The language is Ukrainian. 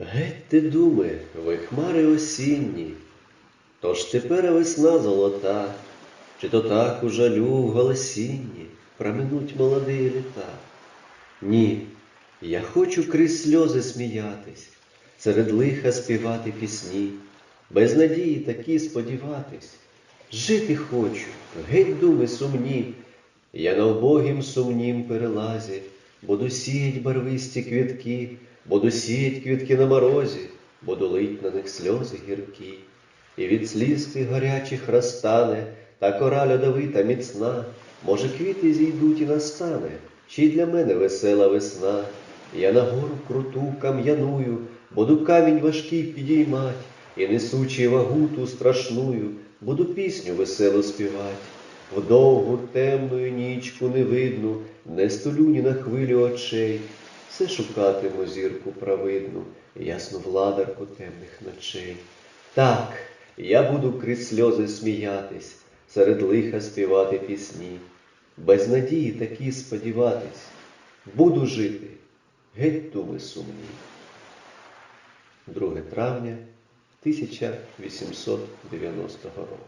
Геть ти думи, ви хмари осінні, тож тепер весна золота, чи то так у жалю в голосінні проминуть молоді літа? Ні, я хочу крізь сльози сміятись, серед лиха співати пісні, без надії такі сподіватись. Жити хочу, геть думи сумні, я на вбогім сумнім перелазі, буду сіять барвисті квітки, буду сіять квітки на морозі, буду лить на них сльози гіркі, і від сліз тих гарячих розтане, та кора льодовита міцна, може, квіти зійдуть і настане, чи й для мене весела весна. Я на гору круту кам'яную, буду камінь важкий підіймать, і несучи вагу ту страшную, буду пісню веселу співать. В довгу темну нічку невидну, не столю ні на хвилю очей, все шукатиму зірку правидну, ясну владарку темних ночей. Так, я буду крізь сльози сміятись, серед лиха співати пісні, без надії такі сподіватись, буду жити, геть думи сумні. 2 травня 1890 року.